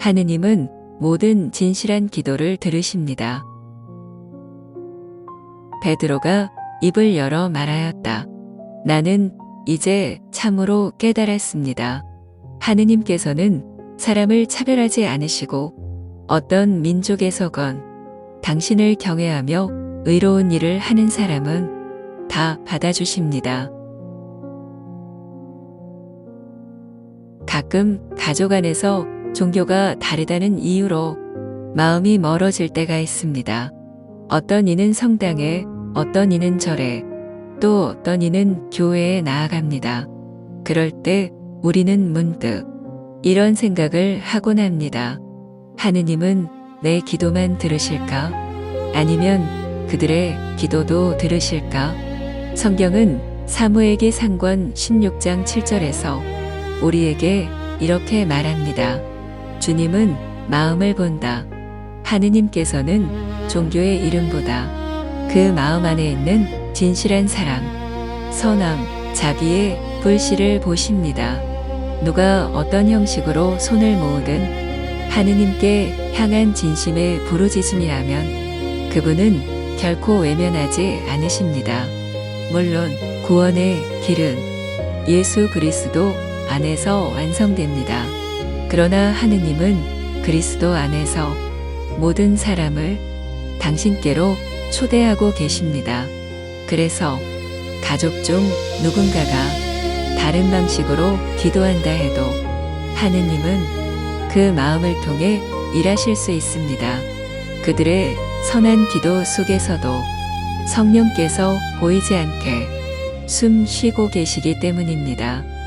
하느님은 모든 진실한 기도를 들으십니다. 베드로가 입을 열어 말하였다. 나는 이제 참으로 깨달았습니다. 하느님께서는 사람을 차별하지 않으시고 어떤 민족에서건 당신을 경외하며 의로운 일을 하는 사람은 다 받아주십니다. 가끔 가족 안에서 종교가 다르다는 이유로 마음이 멀어질 때가 있습니다. 어떤 이는 성당에, 어떤 이는 절에, 또 어떤 이는 교회에 나아갑니다. 그럴 때 우리는 문득 이런 생각을 하곤 합니다. 하느님은 내 기도만 들으실까? 아니면 그들의 기도도 들으실까? 성경은 사무에게 상권 16장 7절에서 우리에게 이렇게 말합니다. 주님은 마음을 본다. 하느님께서는 종교의 이름보다 그 마음 안에 있는 진실한 사랑, 선함, 자비의 불씨를 보십니다. 누가 어떤 형식으로 손을 모으든 하느님께 향한 진심의 부르짖음이라면 그분은 결코 외면하지 않으십니다. 물론 구원의 길은 예수 그리스도 안에서 완성됩니다. 그러나 하느님은 그리스도 안에서 모든 사람을 당신께로 초대하고 계십니다. 그래서 가족 중 누군가가 다른 방식으로 기도한다 해도 하느님은 그 마음을 통해 일하실 수 있습니다. 그들의 선한 기도 속에서도 성령께서 보이지 않게 숨 쉬고 계시기 때문입니다.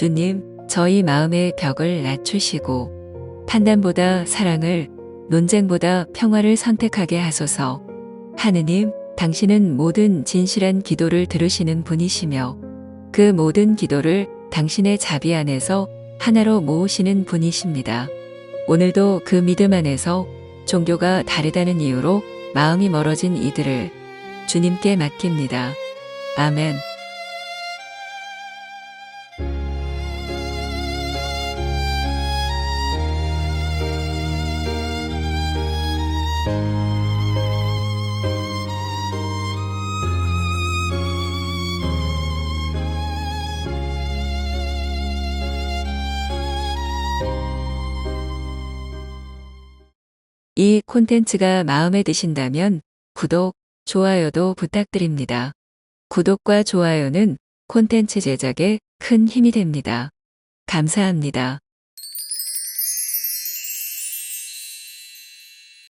주님, 저희 마음의 벽을 낮추시고 판단보다 사랑을, 논쟁보다 평화를 선택하게 하소서. 하느님, 당신은 모든 진실한 기도를 들으시는 분이시며 그 모든 기도를 당신의 자비 안에서 하나로 모으시는 분이십니다. 오늘도 그 믿음 안에서 종교가 다르다는 이유로 마음이 멀어진 이들을 주님께 맡깁니다. 아멘. 이 콘텐츠가 마음에 드신다면 구독, 좋아요도 부탁드립니다. 구독과 좋아요는 콘텐츠 제작에 큰 힘이 됩니다. 감사합니다.